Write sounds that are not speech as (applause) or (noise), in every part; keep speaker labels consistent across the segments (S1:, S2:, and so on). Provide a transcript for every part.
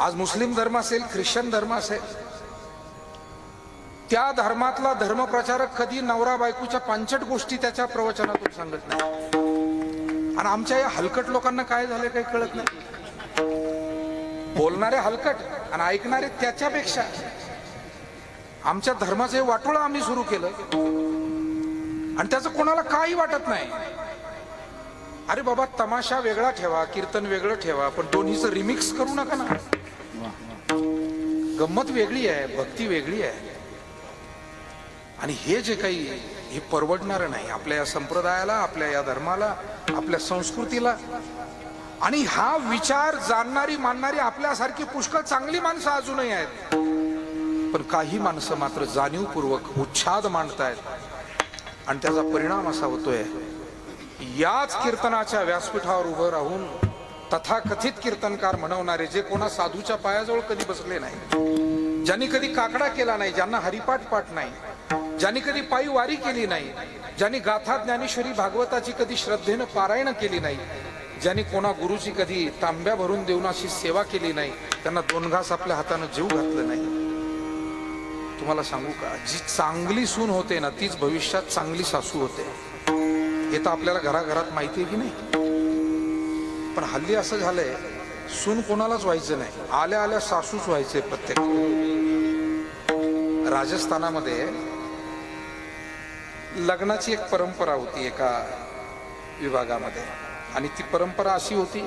S1: आज मुस्लिम धर्म असेल ख्रिश्चन धर्म असेल त्या धर्मातला धर्मप्रचारक कधी नवरा बायकोच्या पांचट गोष्टी त्याच्या प्रवचनातून सांगत नाही. आणि आमच्या या हलकट लोकांना काय झालं काही कळत नाही. बोलणारे हलकट आणि ऐकणारे त्याच्यापेक्षा आमच्या धर्माचं हे वाटोळं आम्ही सुरू केलं. आणि त्याचं कोणाला काही वाटत नाही. अरे बाबा तमाशा वेगळा ठेवा कीर्तन वेगळं ठेवा पण दोन्हीचं रिमिक्स करू नका ना. गंमत वेगळी आहे भक्ती वेगळी आहे. आणि हे जे काही हे परवडणारं नाही आपल्या या संप्रदायाला आपल्या या धर्माला आपल्या संस्कृतीला. आणि हा विचार जाणणारी मानणारी आपल्यासारखी पुष्कळ चांगली माणसं अजूनही आहेत. पण काही माणसं मात्र जाणीवपूर्वक उच्छाद मांडतायत. आणि त्याचा परिणाम असा होतोय याच कीर्तनाच्या व्यासपीठावर उभं राहून तथाकथित कीर्तनकार म्हणवणारे जे कोणा साधूच्या पायाजवळ कधी बसले नाही ज्यांनी कधी काकडा केला नाही ज्यांना हरिपाठ पाठ नाही ज्यांनी कधी पायी वारी केली नाही ज्यांनी गाथा ज्ञानेश्वरी भागवताची कधी श्रद्धेनं पारायण केली नाही ज्यांनी कोणा गुरुची कधी तांब्या भरून देऊन अशी सेवा केली नाही त्यांना दोन घास आपल्या हातानं जीव घातलं नाही. तुम्हाला सांगू का? जी चांगली सून होते ना तीच भविष्यात चांगली सासू होते. हे तर आपल्याला घराघरात माहिती आहे की नाही? पण हल्ली असं झालंय सून कोणालाच व्हायचं नाही. आल्या आल्या सासूच व्हायचे प्रत्येक. राजस्थानामध्ये लग्नाची एक परंपरा होती एका विभागामध्ये. आणि ती परंपरा अशी होती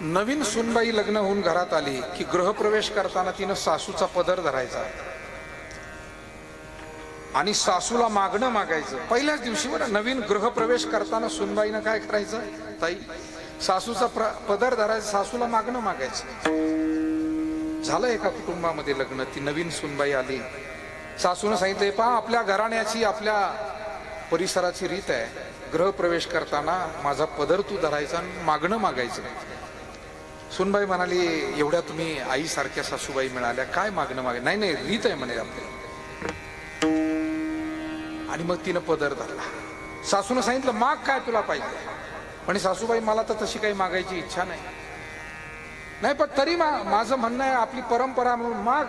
S1: नवीन सुनबाई लग्न होऊन घरात आली की गृहप्रवेश करताना तिनं सासूचा पदर धरायचा. आणि सासूला मागणं मागायचं. पहिल्याच दिवशी बरं नवीन गृहप्रवेश करताना सुनबाईनं काय करायचं? ताई सासूचा प्र- पदर धरायचा सासूला मागणं मागायचं. झालं एका कुटुंबामध्ये लग्न ती नवीन सुनबाई आली. सासूनं सांगितले पहा आपल्या घराण्याची आपल्या परिसराची रीत आहे. गृहप्रवेश करताना माझा पदर तू धरायचा आणि मागणं मागायचं. सुनबाई म्हणाली एवढ्या तुम्ही आईसारख्या सासूबाई मिळाल्या काय मागणं मागे नाही नाही रीत आहे म्हणे आपल्याला आणि मग तिनं पदर धरला. सासूनं सांगितलं माग काय तुला पाहिजे? म्हणे सासूबाई मला तर तशी काही मागायची इच्छा नाही. नाही पण तरी मा- माझं म्हणणं आहे आपली परंपरा म्हणून माग.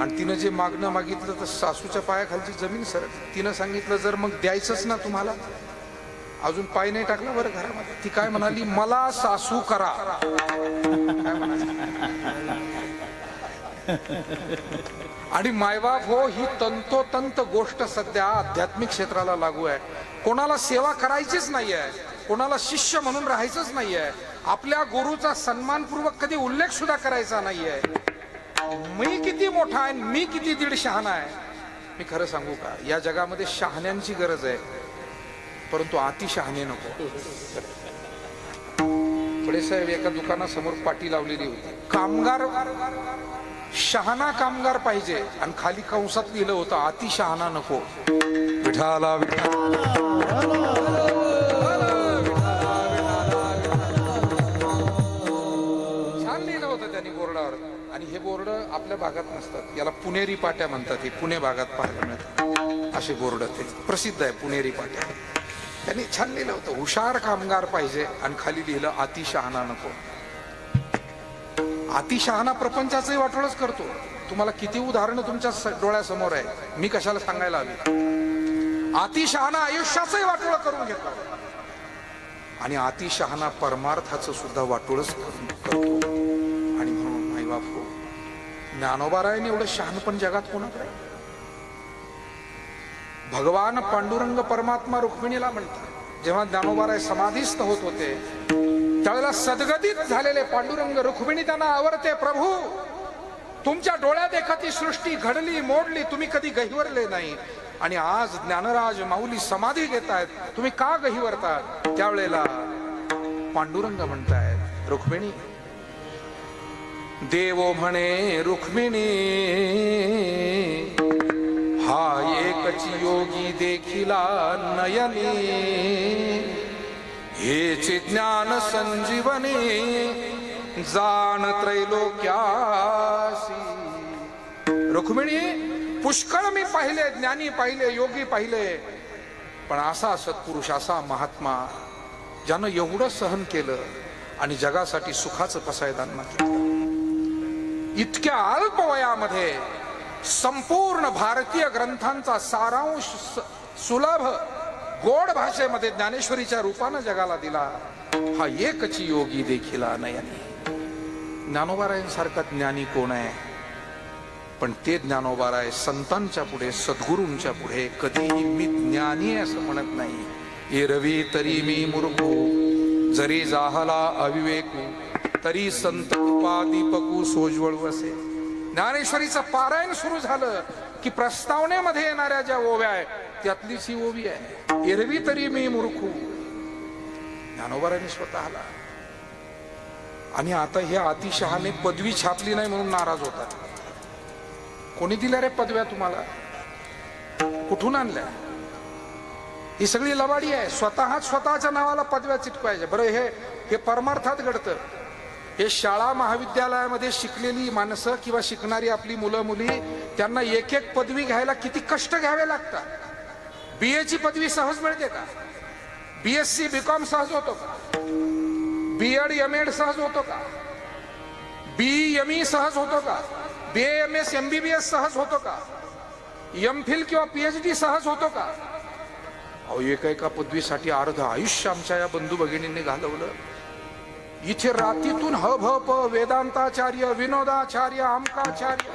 S1: आणि तिनं जे मागणं मागितलं तर सासूच्या पायाखालची जमीन सर तिनं सांगितलं जर मग द्यायचंच ना तुम्हाला अजून पाय नाही टाकला बरं घरामध्ये. ती काय म्हणाली मला सासू करा. काय म्हणाली? (laughs) आणि मायबाप हो ही तंतोतंत गोष्ट सध्या आध्यात्मिक क्षेत्राला लागू आहे. कोणाला सेवा करायचीच नाहीये. कोणाला शिष्य म्हणून राहायचंच नाहीये. आपल्या गुरुचा सन्मानपूर्वक कधी उल्लेख सुद्धा करायचा नाहीये. मी किती मोठा आहे मी किती दीड शहाणा आहे. मी खरं सांगू का या जगामध्ये शहाण्यांची गरज आहे. परंतु अति शहाणे नको. पुढे साहेब एका दुकानासमोर पाटी लावलेली होती. कामगार शहाणा कामगार पाहिजे. आणि खाली कंसात लिहिलं होतं अति शहाणा नको. विठाला विठा छान लिहिलं होतं त्यांनी बोर्डावर. आणि हे बोर्ड आपल्या भागात नसतात. याला पुणेरी पाट्या म्हणतात. हे पुणे भागात पाहायला मिळतात. असे बोर्ड ते प्रसिद्ध आहे पुणेरी पाट्या. त्यांनी छान लिहिलं होतं. हुशार कामगार पाहिजे. आणि खाली लिहिलं अतिशहाणा नको. अतिशहाणा प्रपंचाचंही वाटोळच करतो. तुम्हाला किती उदाहरणं तुमच्या डोळ्यासमोर आहे. मी कशाला सांगायला हवी? अतिशहाणा आयुष्याचंही वाटोळ करून घेतो आणि अतिशहाणा परमार्थाचं सुद्धा वाटोळच करून करतो. आणि म्हणून नाही बाप हो ज्ञानोबारायने एवढं शहाणपण जगात कोणाकडे भगवान पांडुरंग परमात्मा रुक्मिणीला म्हणतात. जेव्हा ज्ञानोबाराय समाधीस्थ होत होते त्यावेळेला सद्गतीत झालेले पांडुरंग रुक्मिणी त्यांना आवडते प्रभू तुमच्या डोळ्यात एखादी सृष्टी घडली मोडली तुम्ही कधी गहिवरले नाही. आणि आज ज्ञानराज माऊली समाधी घेत आहेत तुम्ही का गहिवरतात? त्यावेळेला पांडुरंग म्हणतायत रुक्मिणी देवो म्हणे रुक्मिणी हा एकची योगी देखिला नयनी. हेचे ज्ञान संजीवनी जाण त्रैलोक्यासी. रुक्मिणी पुष्कळ मी पाहिले ज्ञानी पाहिले योगी पाहिले. पण असा सत्पुरुष असा महात्मा ज्यानं एवढं सहन केलं आणि जगासाठी सुखाचं पसायदान केलं इतक्या अल्प वयामध्ये संपूर्ण भारतीय ग्रंथांचा सारांश स- सुलभ गोड भाषेमध्ये ज्ञानेश्वरीच्या रूपानं जगाला दिला हा एकची योगी देखील नयनी. ज्ञानोबारायांसारखा ज्ञानी कोण आहे? पण ते ज्ञानोबाराय संतांच्या पुढे सद्गुरूंच्या पुढे. कधीही मी ज्ञानी आहे असं म्हणत नाही. एरवी तरी मी मूर्खू. जरी जाहला अविवेकू तरी संत कृपा दीपकू सोजवळू असे. ज्ञानेश्वरीचं पारायण सुरू झालं की प्रस्तावनेमध्ये येणाऱ्या ज्या ओव्या आहेत त्यातलीच ही ओवी आहे. एरवी तरी मी मूर्खू. ज्ञानोबारांनी स्वतःला. आणि आता हे अतिशहाने पदवी छापली नाही म्हणून नाराज होतात. कोणी दिल्या रे पदव्या तुम्हाला? कुठून आणल्या? ही सगळी लबाडी आहे. स्वतः स्वतःच्या नावाला पदव्या चिटकवायच्या. बरं हे हे परमार्थात घडतं. हे शाळा महाविद्यालयामध्ये शिकलेली माणसं किंवा शिकणारी आपली मुलं मुली त्यांना एक एक पदवी घ्यायला किती कष्ट घ्यावे लागतात. बी ची पदवी सहज मिळते का? B S C B B Com सहज होतो का? बी एड एम एड सहज होतो का? बी एम ई सहज होतो का? B M S M B B S सहज होतो का? एम फिल किंवा पीएच डी सहज होतो का? अहो एका एका पदवीसाठी अर्ध आयुष्य आमच्या या बंधू भगिनींनी घालवलं. इथे रातीतून ह भ प वेदांताचार्य विनोदाचार्य आमकाचार्य.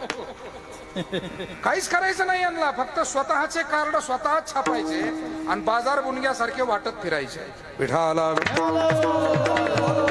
S1: काहीच करायचं नाही यांना. फक्त स्वतःचे कार्ड स्वतःच छापायचे आणि बाजार बुनग्यासारखे वाटत फिरायचे. विठाला विठाला.